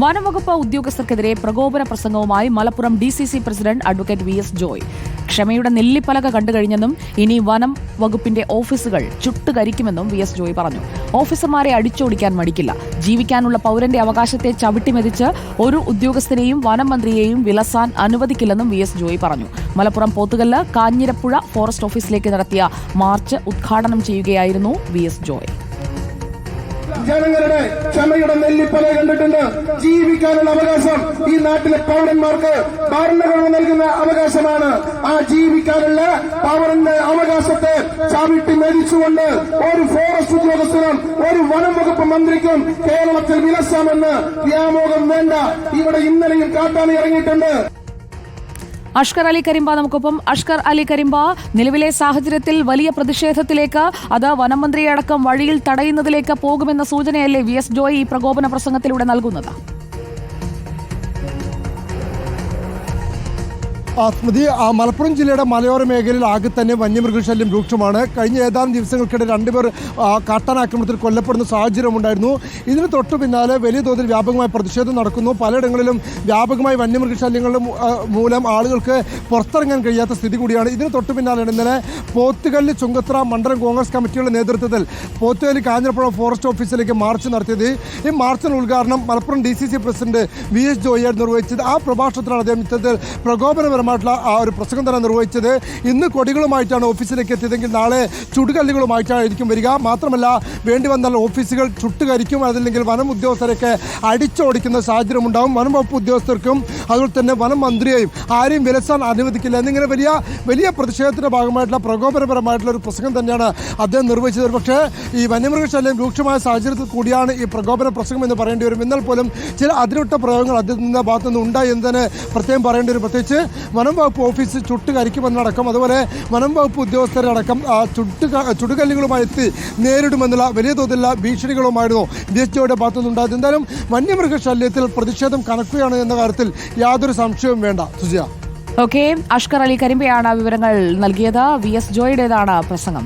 വനംവകുപ്പ് ഉദ്യോഗസ്ഥർക്കെതിരെ പ്രകോപന പ്രസംഗവുമായി Malappuram D C C president advocate V S Joy. ക്ഷമയുടെ നെല്ലിപ്പലക കണ്ടുകഴിഞ്ഞെന്നും ഇനി വനം വകുപ്പിന്റെ ഓഫീസുകൾ ചുട്ടുകരിക്കുമെന്നും വി എസ് ജോയ് പറഞ്ഞു. ഓഫീസർമാരെ അടിച്ചോടിക്കാൻ മടിക്കില്ല. ജീവിക്കാനുള്ള പൗരന്റെ അവകാശത്തെ ചവിട്ടിമെതിച്ച് ഒരു ഉദ്യോഗസ്ഥനെയും വനം മന്ത്രിയെയും വിലസാൻ അനുവദിക്കില്ലെന്നും വി എസ് ജോയ് പറഞ്ഞു. മലപ്പുറം പോത്തുകല്ല് കാഞ്ഞിരപ്പുഴ ഫോറസ്റ്റ് ഓഫീസിലേക്ക് നടത്തിയ മാർച്ച് ഉദ്ഘാടനം ചെയ്യുകയായിരുന്നു വി എസ് ജോയ്. ജനങ്ങളുടെ ക്ഷമയുടെ നെല്ലിപ്പല കണ്ടിട്ടുണ്ട്. ജീവിക്കാനുള്ള അവകാശം ഈ നാട്ടിലെ പൗരന്മാർക്ക് ഭരണഘടന നൽകുന്ന അവകാശമാണ്. ആ ജീവിക്കാനുള്ള പൗരന്റെ അവകാശത്തെ ചവിട്ടി മരിച്ചുകൊണ്ട് ഒരു ഫോറസ്റ്റ് ഉദ്യോഗസ്ഥനും ഒരു വനം വകുപ്പ് മന്ത്രിക്കും കേരളത്തിൽ വിലസാമെന്ന് വ്യാമോഹം വേണ്ട. ഇവിടെ ഇന്നലെയും കാട്ടാൻ ഇറങ്ങിയിട്ടുണ്ട്. അഷ്കർ അലി കരിമ്പ നമുക്കൊപ്പം. അഷ്കർ അലി കരിമ്പ നിലവിലെ സാഹചര്യത്തിൽ വലിയ പ്രതിഷേധത്തിലേക്ക് അത് വനമന്ത്രിയെ അടക്കം വഴിയിൽ തടയുന്നതിലേക്ക് പോകുമെന്ന സൂചനയല്ലേ വി എസ് ജോയ് ഈ പ്രകോപന പ്രസംഗത്തിലൂടെ നൽകുന്നത്? സ്മൃതി മലപ്പുറം ജില്ലയുടെ മലയോര മേഖലയിൽ ആകെ തന്നെ വന്യമൃഗശല്യം രൂക്ഷമാണ്. കഴിഞ്ഞ ഏതാനും ദിവസങ്ങൾക്കിടെ രണ്ടുപേർ കാട്ടാനാക്രമണത്തിൽ കൊല്ലപ്പെടുന്ന സാഹചര്യമുണ്ടായിരുന്നു ഇതിന് തൊട്ടു പിന്നാലെ വലിയ തോതിൽ വ്യാപകമായ പ്രതിഷേധം നടക്കുന്നു. പലയിടങ്ങളിലും വ്യാപകമായ വന്യമൃഗശല്യങ്ങളുടെ മൂ- മൂലം ആളുകൾക്ക് പുറത്തിറങ്ങാൻ കഴിയാത്ത സ്ഥിതി കൂടിയാണ്. ഇതിന് തൊട്ടു പിന്നാലെയാണ് ഇന്നലെ പോത്തുകല്ല് ചുങ്കത്ര മണ്ഡലം കോൺഗ്രസ് കമ്മിറ്റിയുടെ നേതൃത്വത്തിൽ പോത്തുകല്ല് കാഞ്ഞിരപ്പുഴ ഫോറസ്റ്റ് ഓഫീസിലേക്ക് മാർച്ച് നടത്തിയത്. ഈ മാർച്ചിന് ഉദ്ഘാടനം Malappuram D C C president V S ജോയിയാണ് നിർവഹിച്ചത്. ആ പ്രഭാഷണത്തിലാണ് അദ്ദേഹം ഇത്തരത്തിൽ പ്രകോപനപരമായിട്ടുള്ള ആ ഒരു പ്രസംഗം തന്നെ നിർവഹിച്ചത്. ഇന്ന് കൊടികളുമായിട്ടാണ് ഓഫീസിലേക്ക് എത്തിയതെങ്കിൽ നാളെ ചുടുകല്ലുകളുമായിട്ടായിരിക്കും വരിക. മാത്രമല്ല വേണ്ടി വന്നാൽ ഓഫീസുകൾ ചുട്ടുകരിക്കും. അതല്ലെങ്കിൽ വനം ഉദ്യോഗസ്ഥരൊക്കെ അടിച്ചോടിക്കുന്ന സാഹചര്യം ഉണ്ടാകും വനം വകുപ്പ് ഉദ്യോഗസ്ഥർക്കും അതുപോലെ തന്നെ വനം മന്ത്രിയെയും ആരെയും വിലസാൻ അനുവദിക്കില്ല എന്നിങ്ങനെ വലിയ വലിയ പ്രതിഷേധത്തിന്റെ ഭാഗമായിട്ടുള്ള പ്രകോപനപരമായിട്ടുള്ള ഒരു പ്രസംഗം തന്നെയാണ് അദ്ദേഹം നിർവഹിച്ചത്. പക്ഷേ ഈ വന്യമൃഗശല്യം രൂക്ഷമായ സാഹചര്യത്തിൽ കൂടിയാണ് ഈ പ്രകോപന പ്രസംഗം എന്ന് പറയേണ്ടി വരും. എന്നാൽ പോലും ചില അതിരുട്ട പ്രയോഗങ്ങൾ ഭാഗത്തു നിന്ന് ഉണ്ടായി എന്ന് തന്നെ പ്രത്യേകം പറയേണ്ടി വരും. പ്രത്യേകിച്ച് വനം വകുപ്പ് ഓഫീസ് ചുട്ടുകരിക്കുമെന്നടക്കം അതുപോലെ വനം വകുപ്പ് ഉദ്യോഗസ്ഥരടക്കം ചുട്ട് ചുടുകല്ലുകളുമായി എത്തി നേരിടുമെന്നുള്ള വലിയ തോതിലുള്ള ഭീഷണികളുമായിരുന്നു ബി എസ് ജിയുടെ ഭാഗത്തുനിന്നുണ്ടായത്. എന്തായാലും വന്യമൃഗശല്യത്തിൽ പ്രതിഷേധം കണക്കുകയാണ് എന്ന കാര്യത്തിൽ യാതൊരു സംശയവും വേണ്ട. സുജിയ. ഓക്കെ അഷ്കർ അലി കരിമ്പയാണ് വിവരങ്ങൾ നൽകിയത്. വി എസ് ജോയുടേതാണ് പ്രസംഗം.